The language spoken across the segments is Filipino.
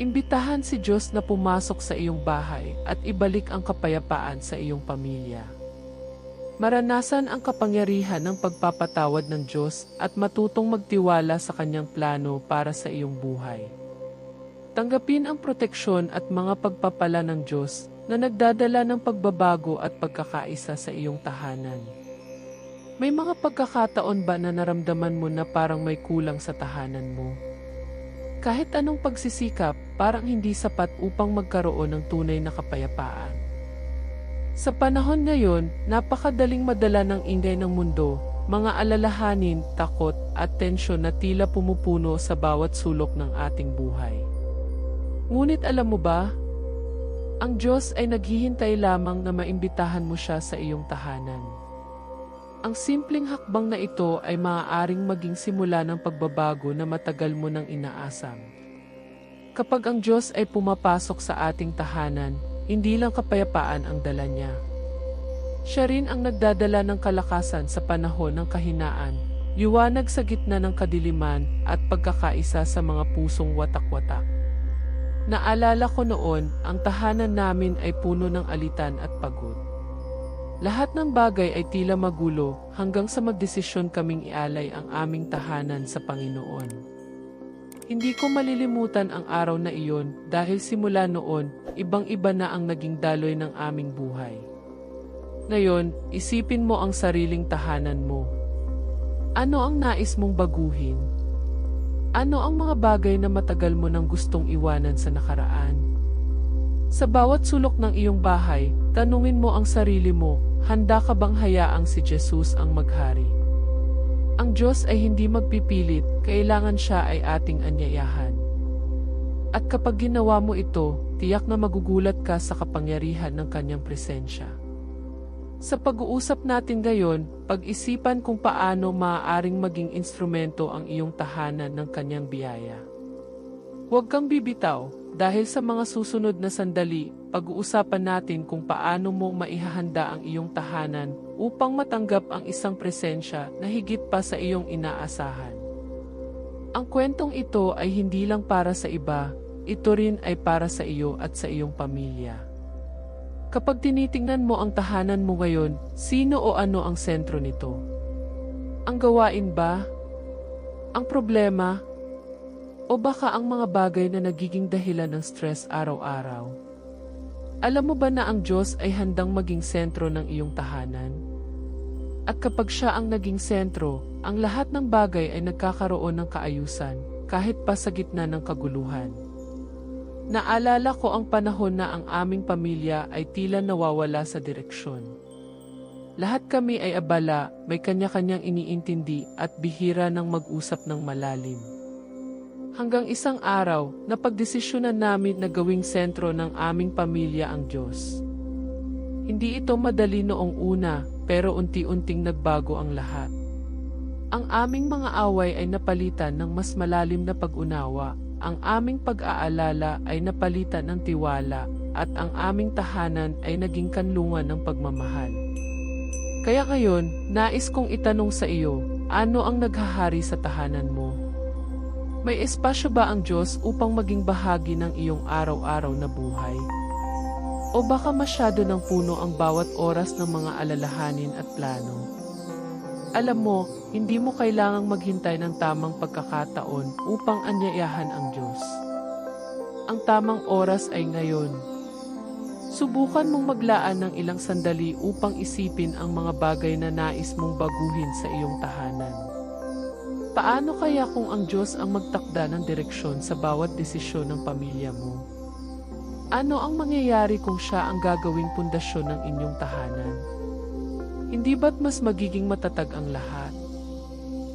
Imbitahan si Diyos na pumasok sa iyong bahay at ibalik ang kapayapaan sa iyong pamilya. Maranasan ang kapangyarihan ng pagpapatawad ng Diyos at matutong magtiwala sa kanyang plano para sa iyong buhay. Tanggapin ang proteksyon at mga pagpapala ng Diyos na nagdadala ng pagbabago at pagkakaisa sa iyong tahanan. May mga pagkakataon ba na naramdaman mo na parang may kulang sa tahanan mo? Kahit anong pagsisikap, parang hindi sapat upang magkaroon ng tunay na kapayapaan. Sa panahon ngayon, napakadaling madala ng ingay ng mundo, mga alalahanin, takot, at tensyon na tila pumupuno sa bawat sulok ng ating buhay. Ngunit alam mo ba, ang Diyos ay naghihintay lamang na maimbitahan mo siya sa iyong tahanan. Ang simpleng hakbang na ito ay maaaring maging simula ng pagbabago na matagal mo nang inaasam. Kapag ang Diyos ay pumapasok sa ating tahanan, hindi lang kapayapaan ang dala niya. Siya rin ang nagdadala ng kalakasan sa panahon ng kahinaan, liwanag sa gitna ng kadiliman at pagkakaisa sa mga pusong watak-watak. Naalala ko noon, ang tahanan namin ay puno ng alitan at pagod. Lahat ng bagay ay tila magulo hanggang sa magdesisyon kaming ialay ang aming tahanan sa Panginoon. Hindi ko malilimutan ang araw na iyon dahil simula noon, ibang-iba na ang naging daloy ng aming buhay. Ngayon, isipin mo ang sariling tahanan mo. Ano ang nais mong baguhin? Ano ang mga bagay na matagal mo nang gustong iwanan sa nakaraan? Sa bawat sulok ng iyong bahay, tanungin mo ang sarili mo, handa ka bang hayaang si Jesus ang maghari? Ang Diyos ay hindi magpipilit, kailangan siya ay ating anyayahan. At kapag ginawa mo ito, tiyak na magugulat ka sa kapangyarihan ng kanyang presensya. Sa pag-uusap natin ngayon, pag-isipan kung paano maaaring maging instrumento ang iyong tahanan ng kanyang biyaya. Huwag kang bibitaw, dahil sa mga susunod na sandali, pag-uusapan natin kung paano mo maihahanda ang iyong tahanan upang matanggap ang isang presensya na higit pa sa iyong inaasahan. Ang kwentong ito ay hindi lang para sa iba, ito rin ay para sa iyo at sa iyong pamilya. Kapag tinitingnan mo ang tahanan mo ngayon, sino o ano ang sentro nito? Ang gawain ba? Ang problema? O baka ang mga bagay na nagiging dahilan ng stress araw-araw? Alam mo ba na ang Diyos ay handang maging sentro ng iyong tahanan? At kapag siya ang naging sentro, ang lahat ng bagay ay nagkakaroon ng kaayusan, kahit pa sa gitna ng kaguluhan. Naalala ko ang panahon na ang aming pamilya ay tila nawawala sa direksyon. Lahat kami ay abala, may kanya-kanyang iniintindi at bihira ng mag-usap ng malalim. Hanggang isang araw, napagdesisyonan namin na gawing sentro ng aming pamilya ang Diyos. Hindi ito madali noong una, pero unti-unting nagbago ang lahat. Ang aming mga away ay napalitan ng mas malalim na pag-unawa, ang aming pag-aalala ay napalitan ng tiwala, at ang aming tahanan ay naging kanlungan ng pagmamahal. Kaya ngayon, nais kong itanong sa iyo, ano ang naghahari sa tahanan mo? May espasyo ba ang Diyos upang maging bahagi ng iyong araw-araw na buhay? O baka masyado ng puno ang bawat oras ng mga alalahanin at plano? Alam mo, hindi mo kailangang maghintay ng tamang pagkakataon upang anyayahan ang Diyos. Ang tamang oras ay ngayon. Subukan mong maglaan ng ilang sandali upang isipin ang mga bagay na nais mong baguhin sa iyong tahanan. Paano kaya kung ang Diyos ang magtakda ng direksyon sa bawat desisyon ng pamilya mo? Ano ang mangyayari kung siya ang gagawing pundasyon ng inyong tahanan? Hindi ba't mas magiging matatag ang lahat?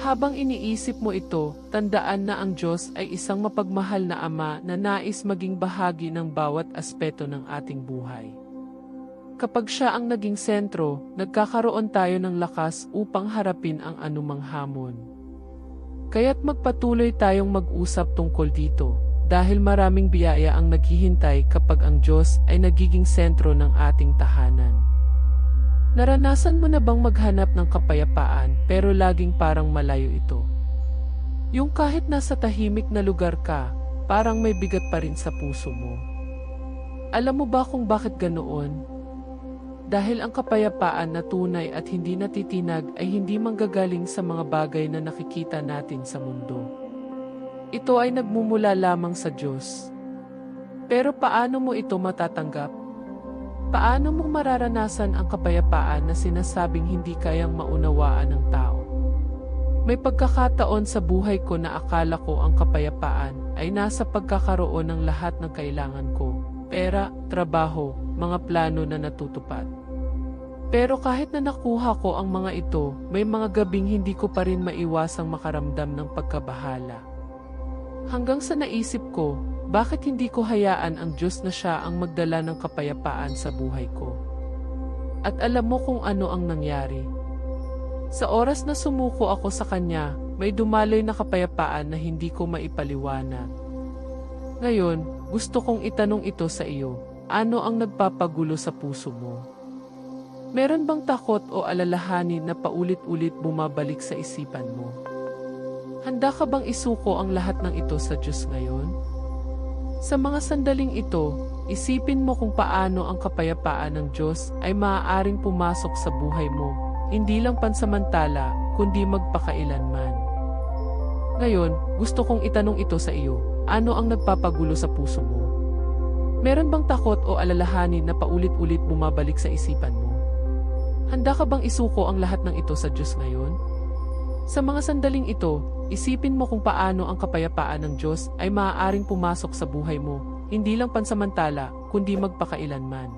Habang iniisip mo ito, tandaan na ang Diyos ay isang mapagmahal na Ama na nais maging bahagi ng bawat aspeto ng ating buhay. Kapag siya ang naging sentro, nagkakaroon tayo ng lakas upang harapin ang anumang hamon. Kaya't magpatuloy tayong mag-usap tungkol dito, dahil maraming biyaya ang naghihintay kapag ang Diyos ay nagiging sentro ng ating tahanan. Naranasan mo na bang maghanap ng kapayapaan pero laging parang malayo ito? Yung kahit nasa tahimik na lugar ka, parang may bigat pa rin sa puso mo. Alam mo ba kung bakit ganoon? Dahil ang kapayapaan na tunay at hindi natitinag ay hindi manggagaling sa mga bagay na nakikita natin sa mundo. Ito ay nagmumula lamang sa Diyos. Pero paano mo ito matatanggap? Paano mo mararanasan ang kapayapaan na sinasabing hindi kayang maunawaan ng tao? May pagkakataon sa buhay ko na akala ko ang kapayapaan ay nasa pagkakaroon ng lahat ng kailangan ko. Pera, trabaho, mga plano na natutupad. Pero kahit na nakuha ko ang mga ito, may mga gabing hindi ko pa rin maiwasang makaramdam ng pagkabahala. Hanggang sa naisip ko, bakit hindi ko hayaan ang Diyos na siya ang magdala ng kapayapaan sa buhay ko? At alam mo kung ano ang nangyari. Sa oras na sumuko ako sa Kanya, may dumaloy na kapayapaan na hindi ko maipaliwanag. Ngayon, gusto kong itanong ito sa iyo. Ano ang nagpapagulo sa puso mo? Meron bang takot o alalahanin na paulit-ulit bumabalik sa isipan mo? Handa ka bang isuko ang lahat ng ito sa Diyos ngayon? Sa mga sandaling ito, isipin mo kung paano ang kapayapaan ng Diyos ay maaaring pumasok sa buhay mo, hindi lang pansamantala, kundi magpakailanman. Ngayon, gusto kong itanong ito sa iyo, ano ang nagpapagulo sa puso mo? Meron bang takot o alalahanin na paulit-ulit bumabalik sa isipan mo? Handa ka bang isuko ang lahat ng ito sa Diyos ngayon? Sa mga sandaling ito, isipin mo kung paano ang kapayapaan ng Diyos ay maaaring pumasok sa buhay mo, hindi lang pansamantala, kundi magpakailanman.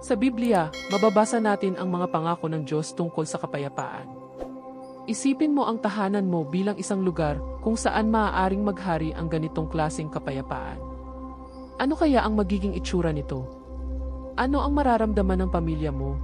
Sa Biblia, mababasa natin ang mga pangako ng Diyos tungkol sa kapayapaan. Isipin mo ang tahanan mo bilang isang lugar kung saan maaaring maghari ang ganitong klasing kapayapaan. Ano kaya ang magiging itsura nito? Ano ang mararamdaman ng pamilya mo?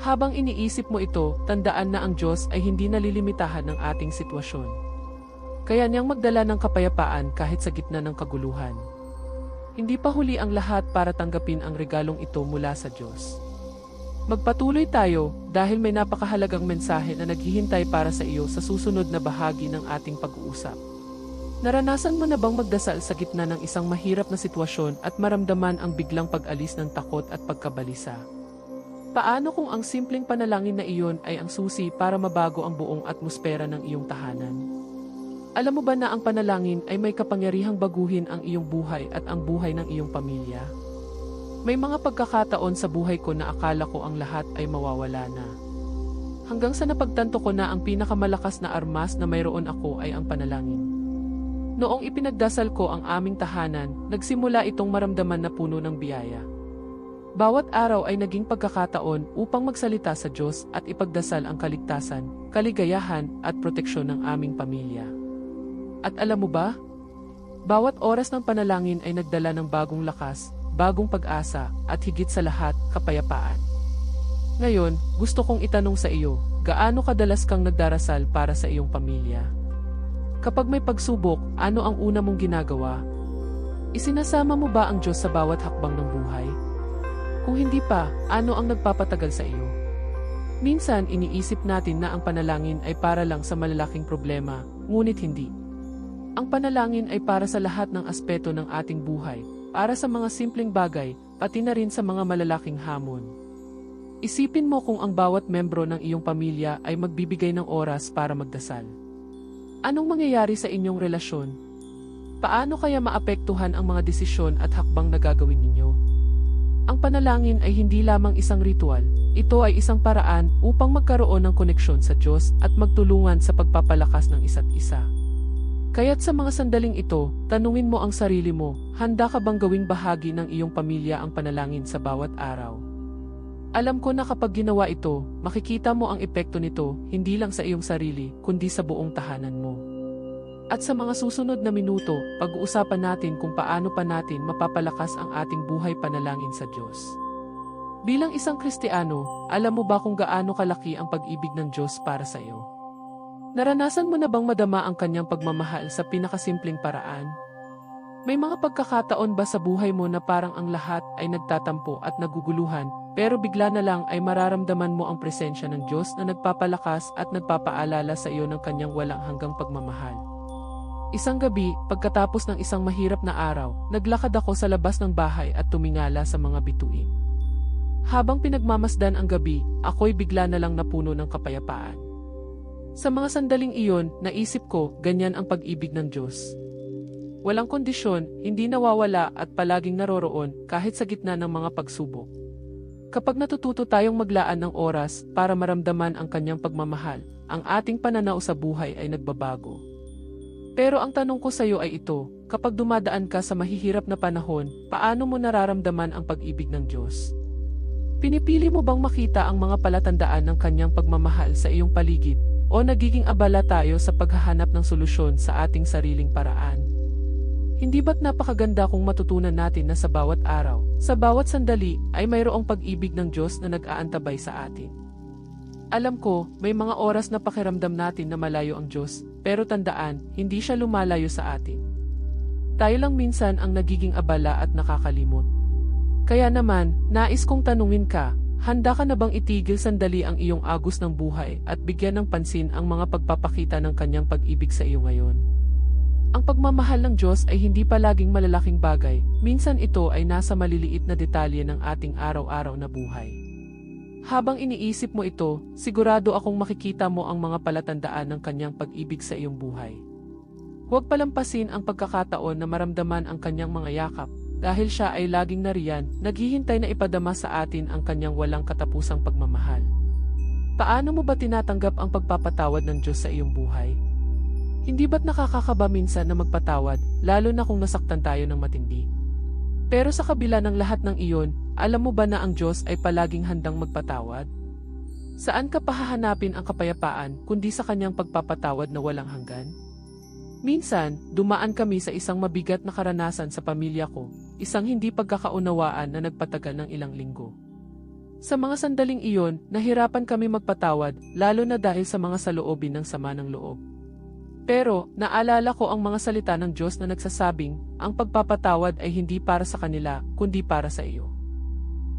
Habang iniisip mo ito, tandaan na ang Diyos ay hindi nalilimitahan ng ating sitwasyon. Kaya niyang magdala ng kapayapaan kahit sa gitna ng kaguluhan. Hindi pa huli ang lahat para tanggapin ang regalong ito mula sa Diyos. Magpatuloy tayo dahil may napakahalagang mensahe na naghihintay para sa iyo sa susunod na bahagi ng ating pag-uusap. Naranasan mo na bang magdasal sa gitna ng isang mahirap na sitwasyon at maramdaman ang biglang pag-alis ng takot at pagkabalisa? Paano kung ang simpleng panalangin na iyon ay ang susi para mabago ang buong atmosfera ng iyong tahanan? Alam mo ba na ang panalangin ay may kapangyarihang baguhin ang iyong buhay at ang buhay ng iyong pamilya? May mga pagkakataon sa buhay ko na akala ko ang lahat ay mawawala na. Hanggang sa napagtanto ko na ang pinakamalakas na armas na mayroon ako ay ang panalangin. Noong ipinagdasal ko ang aming tahanan, nagsimula itong maramdaman na puno ng biyaya. Bawat araw ay naging pagkakataon upang magsalita sa Diyos at ipagdasal ang kaligtasan, kaligayahan at proteksyon ng aming pamilya. At alam mo ba? Bawat oras ng panalangin ay nagdala ng bagong lakas, bagong pag-asa, at higit sa lahat, kapayapaan. Ngayon, gusto kong itanong sa iyo, gaano kadalas kang nagdarasal para sa iyong pamilya? Kapag may pagsubok, ano ang una mong ginagawa? Isinasama mo ba ang Diyos sa bawat hakbang ng buhay? Kung hindi pa, ano ang nagpapatagal sa iyo? Minsan iniisip natin na ang panalangin ay para lang sa malalaking problema, ngunit hindi. Ang panalangin ay para sa lahat ng aspeto ng ating buhay, para sa mga simpleng bagay, pati na rin sa mga malalaking hamon. Isipin mo kung ang bawat membro ng iyong pamilya ay magbibigay ng oras para magdasal. Anong mangyayari sa inyong relasyon? Paano kaya maapektuhan ang mga desisyon at hakbang na gagawin ninyo? Ang panalangin ay hindi lamang isang ritual, ito ay isang paraan upang magkaroon ng koneksyon sa Diyos at magtulungan sa pagpapalakas ng isa't isa. Kaya't sa mga sandaling ito, tanungin mo ang sarili mo, handa ka bang gawing bahagi ng iyong pamilya ang panalangin sa bawat araw? Alam ko na kapag ginawa ito, makikita mo ang epekto nito hindi lang sa iyong sarili, kundi sa buong tahanan mo. At sa mga susunod na minuto, pag-uusapan natin kung paano pa natin mapapalakas ang ating buhay panalangin sa Diyos. Bilang isang Kristiyano, alam mo ba kung gaano kalaki ang pag-ibig ng Diyos para sa iyo? Naranasan mo na bang madama ang kanyang pagmamahal sa pinakasimpleng paraan? May mga pagkakataon ba sa buhay mo na parang ang lahat ay nagtatampo at naguguluhan, pero bigla na lang ay mararamdaman mo ang presensya ng Diyos na nagpapalakas at nagpapaalala sa iyo ng kanyang walang hanggang pagmamahal? Isang gabi, pagkatapos ng isang mahirap na araw, naglakad ako sa labas ng bahay at tumingala sa mga bituin. Habang pinagmamasdan ang gabi, ako'y bigla na lang napuno ng kapayapaan. Sa mga sandaling iyon, naisip ko, ganyan ang pag-ibig ng Diyos. Walang kondisyon, hindi nawawala at palaging naroroon kahit sa gitna ng mga pagsubok. Kapag natututo tayong maglaan ng oras para maramdaman ang kanyang pagmamahal, ang ating pananaw sa buhay ay nagbabago. Pero ang tanong ko sa iyo ay ito, kapag dumadaan ka sa mahihirap na panahon, paano mo nararamdaman ang pag-ibig ng Diyos? Pinipili mo bang makita ang mga palatandaan ng kanyang pagmamahal sa iyong paligid o nagiging abala tayo sa paghahanap ng solusyon sa ating sariling paraan? Hindi ba't napakaganda kung matutunan natin na sa bawat araw, sa bawat sandali, ay mayroong pag-ibig ng Diyos na nag-aantabay sa atin? Alam ko, may mga oras na pakiramdam natin na malayo ang Diyos, pero tandaan, hindi siya lumalayo sa atin. Tayo lang minsan ang nagiging abala at nakakalimot. Kaya naman, nais kong tanungin ka, handa ka na bang itigil sandali ang iyong agos ng buhay at bigyan ng pansin ang mga pagpapakita ng kanyang pag-ibig sa iyo ngayon? Ang pagmamahal ng Diyos ay hindi palaging malalaking bagay, minsan ito ay nasa maliliit na detalye ng ating araw-araw na buhay. Habang iniisip mo ito, sigurado akong makikita mo ang mga palatandaan ng kanyang pag-ibig sa iyong buhay. Huwag palampasin ang pagkakataon na maramdaman ang kanyang mga yakap, dahil siya ay laging nariyan, naghihintay na ipadama sa atin ang kanyang walang katapusang pagmamahal. Paano mo ba tinatanggap ang pagpapatawad ng Diyos sa iyong buhay? Hindi ba't nakakakaba minsan na magpatawad, lalo na kung nasaktan tayo ng matindi? Pero sa kabila ng lahat ng iyon, alam mo ba na ang Diyos ay palaging handang magpatawad? Saan ka pahahanapin ang kapayapaan kundi sa kanyang pagpapatawad na walang hanggan? Minsan, dumaan kami sa isang mabigat na karanasan sa pamilya ko, isang hindi pagkakaunawaan na nagpatagal ng ilang linggo. Sa mga sandaling iyon, nahirapan kami magpatawad, lalo na dahil sa mga saloobin ng sama ng loob. Pero, naalala ko ang mga salita ng Diyos na nagsasabing, ang pagpapatawad ay hindi para sa kanila, kundi para sa iyo.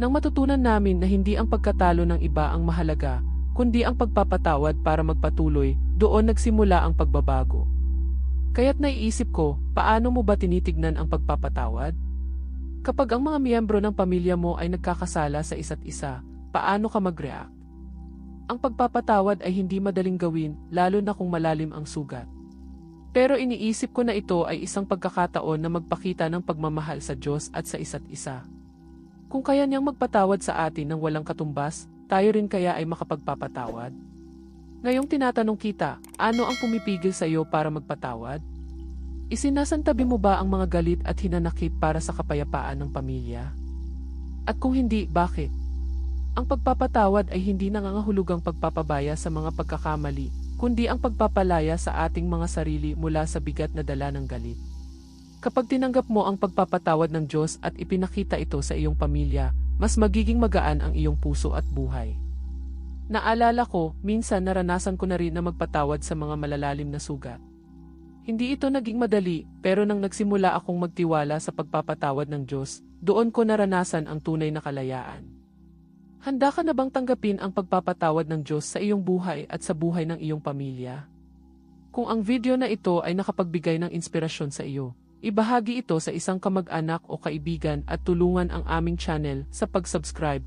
Nang matutunan namin na hindi ang pagkatalo ng iba ang mahalaga, kundi ang pagpapatawad para magpatuloy, doon nagsimula ang pagbabago. Kaya't naiisip ko, paano mo ba tinitignan ang pagpapatawad? Kapag ang mga miyembro ng pamilya mo ay nagkakasala sa isa't isa, paano ka mag-react? Ang pagpapatawad ay hindi madaling gawin, lalo na kung malalim ang sugat. Pero iniisip ko na ito ay isang pagkakataon na magpakita ng pagmamahal sa Diyos at sa isa't isa. Kung kaya niyang magpatawad sa atin ng walang katumbas, tayo rin kaya ay makapagpapatawad? Ngayong tinatanong kita, ano ang pumipigil sa iyo para magpatawad? Isinasantabi mo ba ang mga galit at hinanakit para sa kapayapaan ng pamilya? At kung hindi, bakit? Ang pagpapatawad ay hindi nangangahulugang pagpapabaya sa mga pagkakamali, kundi ang pagpapalaya sa ating mga sarili mula sa bigat na dala ng galit. Kapag tinanggap mo ang pagpapatawad ng Diyos at ipinakita ito sa iyong pamilya, mas magiging magaan ang iyong puso at buhay. Naalala ko, minsan naranasan ko na rin na magpatawad sa mga malalalim na sugat. Hindi ito naging madali, pero nang nagsimula akong magtiwala sa pagpapatawad ng Diyos, doon ko naranasan ang tunay na kalayaan. Handa ka na bang tanggapin ang pagpapatawad ng Diyos sa iyong buhay at sa buhay ng iyong pamilya? Kung ang video na ito ay nakapagbigay ng inspirasyon sa iyo, ibahagi ito sa isang kamag-anak o kaibigan at tulungan ang aming channel sa pag-subscribe